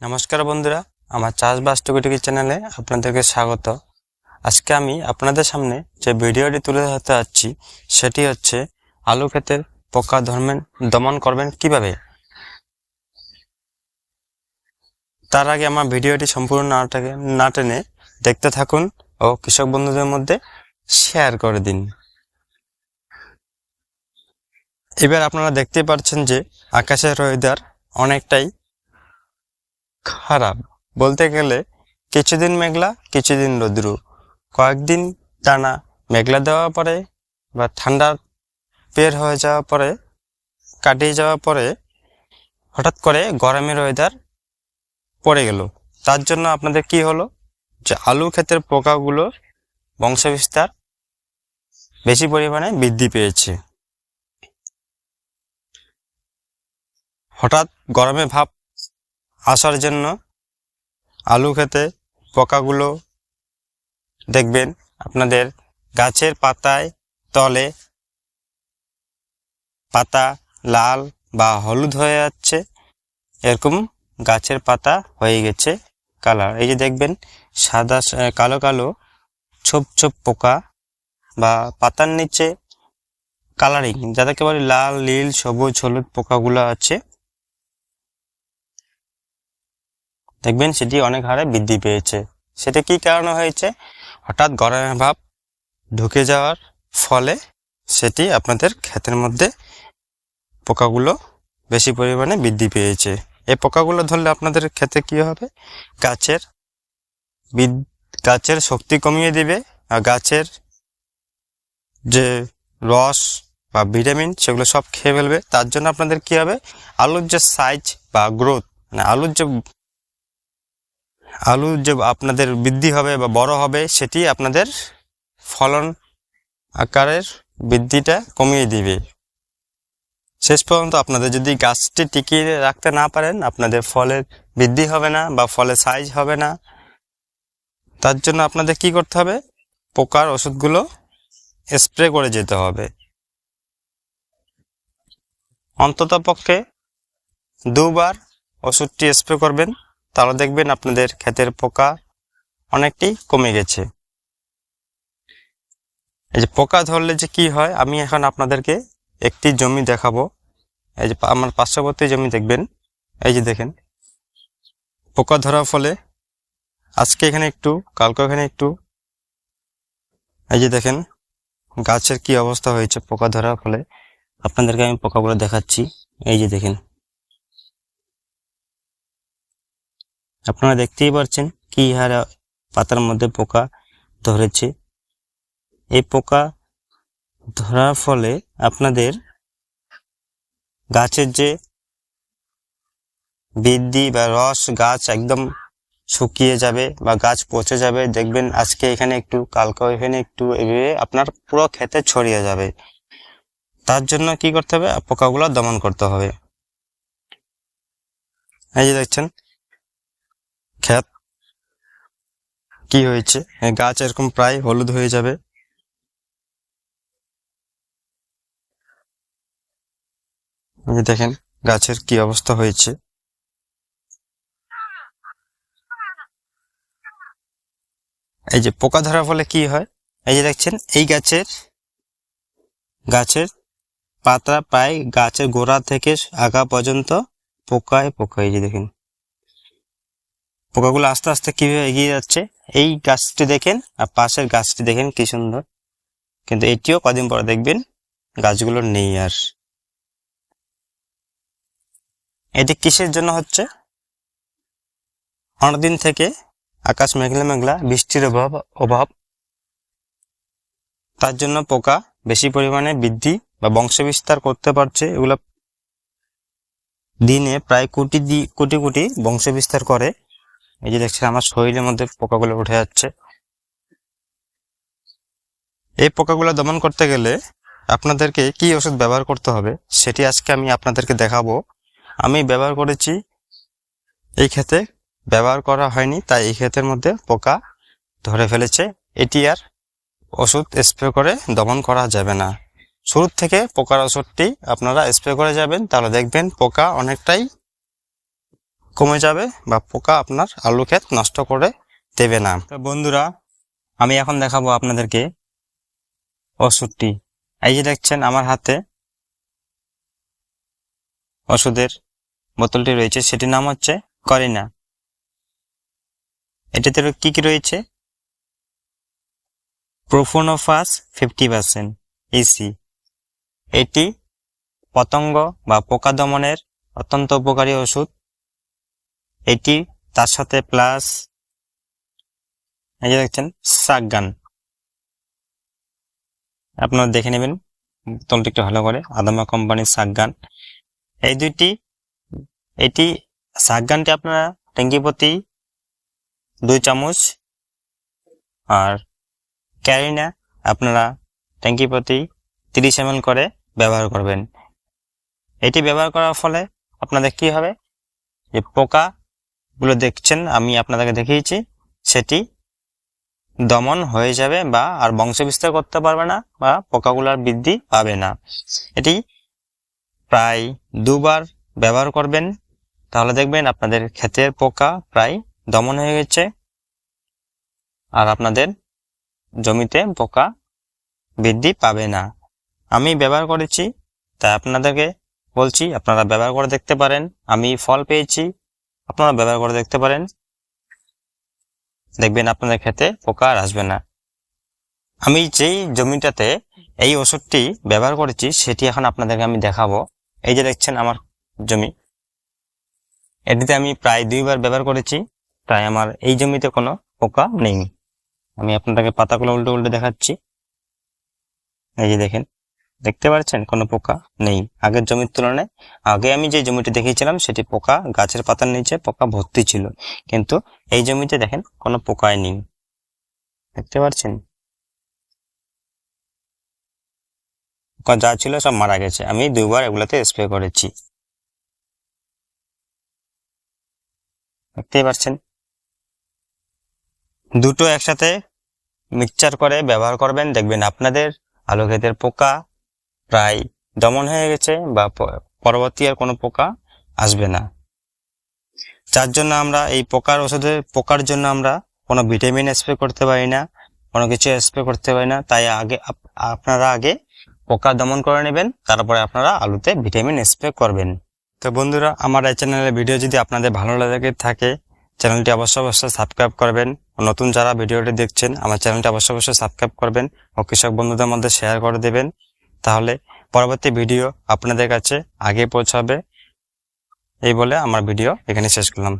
নমস্কার বন্ধুরা, আমার চাষবাস টুকিটুকি চ্যানেলে আপনাদেরকে স্বাগত। আজকে আমি আপনাদের সামনে যে ভিডিওটি তুলে ধরতে যাচ্ছি, সেটি হচ্ছে আলু ক্ষেতের পোকা ধরবেন, দমন করবেন কীভাবে? তার আগে আমার ভিডিওটি সম্পূর্ণ নাটাকে না টেনে দেখতে থাকুন ও কৃষক বন্ধুদের মধ্যে শেয়ার করে দিন। এবার আপনারা দেখতে পাচ্ছেন যে আকাশের ওয়েদার অনেকটাই খারাপ। বলতে গেলে, কিছুদিন মেঘলা, কিছুদিন রোদ্রু। কয়েকদিন টানা মেঘলা দেওয়ার পরে বা ঠান্ডা বের হয়ে যাওয়ার পরে, কাটিয়ে যাওয়ার পরে হঠাৎ করে গরমের ওয়েদার পড়ে গেল। তার জন্য আপনাদের কি হলো? যে আলু ক্ষেতের পোকাগুলো বংশবিস্তার বেশি পরিমাণে বৃদ্ধি পেয়েছে। হঠাৎ গরমে ভাব আসার জন্য আলু খেতে পোকাগুলো দেখবেন আপনাদের গাছের পাতায় তলে পাতা লাল বা হলুদ হয়ে যাচ্ছে। এরকম গাছের পাতা হয়ে গেছে কালার। এই যে দেখবেন সাদা, কালো কালো ছোপ ছোপ পোকা বা পাতার নিচে কালারিং যাদেরকে বলে লাল, নীল, সবুজ, হলুদ পোকাগুলো আছে। দেখবেন সেটি অনেক হারে বৃদ্ধি পেয়েছে। সেটা কি কারণে হয়েছে? হঠাৎ গরমের ভাব ঢুকে যাওয়ার ফলে সেটি আপনাদের ক্ষেতের মধ্যে পোকাগুলো বেশি পরিমাণে বৃদ্ধি পেয়েছে। এই পোকাগুলো ধরলে আপনাদের ক্ষেতে কি হবে? গাছের গাছের শক্তি কমিয়ে দিবে আর গাছের যে রস বা ভিটামিন সেগুলো সব খেয়ে ফেলবে। তার জন্য আপনাদের কি হবে? আলুর যে সাইজ বা গ্রোথ মানে আলুর যে আলু যে আপনাদের বৃদ্ধি হবে বা বড় হবে, সেটি আপনাদের ফলন আকারের বৃদ্ধিটা কমিয়ে দিবে। শেষ পর্যন্ত আপনাদের যদি গাছটি টিকিয়ে রাখতে না পারেন, আপনাদের ফলের বৃদ্ধি হবে না বা ফলের সাইজ হবে না। তার জন্য আপনাদের কি করতে হবে? পোকার ওষুধগুলো স্প্রে করে যেতে হবে। অন্তত পক্ষে দুবার ওষুধটি স্প্রে করবেন। তাহলে দেখবেন আপনাদের ক্ষেতের পোকা অনেকটি কমে গেছে। এই যে পোকা ধরলে যে কি হয়, আমি এখন আপনাদেরকে একটি জমি দেখাবো। এই যে আমার পার্শ্ববর্তী জমি দেখবেন, এই যে দেখেন, পোকা ধরার ফলে আজকে এখানে একটু, কালকে এখানে একটু, এই যে দেখেন, গাছের কি অবস্থা হয়েছে পোকা ধরার ফলে। আপনাদেরকে আমি পোকাগুলো দেখাচ্ছি। এই যে দেখেন আপনারা দেখতেই পাচ্ছেন কি হারে পাতার মধ্যে পোকা ধরেছে। এই পোকা ধরার ফলে আপনাদের গাছের যে বৃদ্ধি বা রস গাছ একদম শুকিয়ে যাবে বা গাছ পচে যাবে, দেখবেন আজকে এখানে একটু কালকে এখানে একটু এভাবে আপনার পুরো ক্ষেতে ছড়িয়ে যাবে। তার জন্য কি করতে হবে? পোকাগুলো দমন করতে হবে। এই যে দেখছেন ক্ষেত কি হয়েছে? গাছ এরকম প্রায় হলুদ হয়ে যাবে। দেখেন, গাছের কি অবস্থা হয়েছে। এই যে পোকা ধরার ফলে কি হয়? এই যে দেখছেন, এই গাছের গাছের পাতা প্রায় গাছের গোড়া থেকে আগা পর্যন্ত পোকায় পোকা এই যে দেখেন পোকাগুলো আস্তে আস্তে কীভাবে এগিয়ে যাচ্ছে, এই গাছটি দেখেন আর পাশের গাছটি দেখেন কি সুন্দর। কিন্তু এটিও কদিন পরে দেখবেন গাছগুলো নেই আর। এটি কিসের জন্য হচ্ছে? অনেকদিন থেকে আকাশ মেঘলা মেঘলা, বৃষ্টির অভাব অভাব। তার জন্য পোকা বেশি পরিমাণে বৃদ্ধি বা বংশবিস্তার করতে পারছে এগুলো। দিনে প্রায় কোটি কোটি কোটি বংশবিস্তার করে। এই যে দেখছেন, আমার শরীরের মধ্যে পোকাগুলো উঠে যাচ্ছে। এই পোকাগুলো দমন করতে গেলে আপনাদেরকে কি ওষুধ ব্যবহার করতে হবে, সেটি আজকে আমি আপনাদেরকে দেখাবো। আমি ব্যবহার করেছি, এই ক্ষেতে ব্যবহার করা হয়নি, তাই এই ক্ষেতের মধ্যে পোকা ধরে ফেলেছে। এটি আর ওষুধ স্প্রে করে দমন করা যাবে না। শুরুর থেকে পোকার ওষুধটি আপনারা স্প্রে করে যাবেন, তাহলে দেখবেন পোকা অনেকটাই কমে যাবে বা পোকা আপনার আলু ক্ষেত নষ্ট করে দেবে না। তো বন্ধুরা, আমি এখন দেখাবো আপনাদেরকে ওষুধটি। এই যে দেখছেন, আমার হাতে ওষুধের বোতলটি রয়েছে, সেটির নাম হচ্ছে করিনা। এটাতে কি কি রয়েছে? প্রোফোনোফাস ফিফটি পার্সেন্ট ইসি এটি পতঙ্গ বা পোকা দমনের অত্যন্ত উপকারী ওষুধ। এটি তার সাথে প্লাস এই যে দেখছেন সাগগান আপনারা দেখে নেবেন বোতলটি একটু ভালো করে। আদামা কোম্পানির সাগগান এই দুইটি, এটি সাগগানটি আপনারা ট্যাঙ্কি প্রতি দুই চামচ আর ক্যারিনা আপনারা ট্যাঙ্কি প্রতি তিরিশ এম করে ব্যবহার করবেন। এটি ব্যবহার করার ফলে আপনাদের কি হবে? যে পোকা গুলো দেখছেন, আমি আপনাদেরকে দেখিয়েছি, সেটি দমন হয়ে যাবে বা আর বংশ বিস্তার করতে পারবে না বা পোকাগুলোর বৃদ্ধি পাবে না। এটি প্রায় দুবার ব্যবহার করবেন, তাহলে দেখবেন আপনাদের ক্ষেতের পোকা প্রায় দমন হয়ে গেছে, আর আপনাদের জমিতে পোকা বৃদ্ধি পাবে না। আমি ব্যবহার করেছি, তাই আপনাদেরকে বলছি, আপনারা ব্যবহার করে দেখতে পারেন। আমি ফল পেয়েছি আপনারা ব্যবহার করে দেখতে পারেন। দেখবেন আপনাদের ক্ষেতে পোকা আর আসবে না। আমি যেই জমিটাতে এই ওষুধটি ব্যবহার করেছি, সেটি এখন আপনাদেরকে আমি দেখাবো। এই যে দেখছেন আমার জমি। এটিতে আমি প্রায় দুইবার ব্যবহার করেছি, তাই আমার এই জমিতে কোনো পোকা নেই। আমি আপনাদেরকে পাতাগুলো উল্টে উল্টে দেখাচ্ছি। এই যে দেখেন। দেখতে পাচ্ছেন? কোনো পোকা নেই। আগের জমির তুলনায় আগে আমি যে জমিটি দেখিয়েছিলাম, সেটি পোকা গাছের পাতার নিচে পোকা ভর্তি ছিল। কিন্তু এই জমিতে দেখেন, কোনো পোকাই নেই। দেখতে পাচ্ছেন? পোকা যা ছিল সব মারা গেছে। আমি দুবার এগুলাতে স্প্রে করেছি। দেখতেই পাচ্ছেন? দুটো একসাথে মিক্সচার করে ব্যবহার করবেন। দেখবেন আপনাদের আলু ক্ষেতের পোকা প্রায় দমন হয়ে গেছে বা পরবর্তী আর কোনো পোকা আসবে না। যার জন্য আমরা এই পোকার ওষুধের পোকার জন্য আমরা কোনো ভিটামিন স্প্রে করতে পারি না, কোনো কিছু স্প্রে করতে পারি না। তাই আগে আপ- আপনারা আগে পোকা দমন করে নেবেন, তারপরে আপনারা আলুতে ভিটামিন স্প্রে করবেন। তো বন্ধুরা, আমার এই চ্যানেলের ভিডিও যদি আপনাদের ভালো লাগে, থাকে, চ্যানেলটি অবশ্যই অবশ্যই সাবস্ক্রাইব করবেন। নতুন যারা ভিডিওটি দেখছেন, আমার চ্যানেলটি অবশ্যই অবশ্যই সাবস্ক্রাইব করবেন ও কৃষক বন্ধুদের মধ্যে শেয়ার করে দেবেন। তাহলে পরবর্তী ভিডিও আপনাদের কাছে আগে পৌঁছাবে। এই বলে আমার ভিডিও এখানে শেষ করলাম।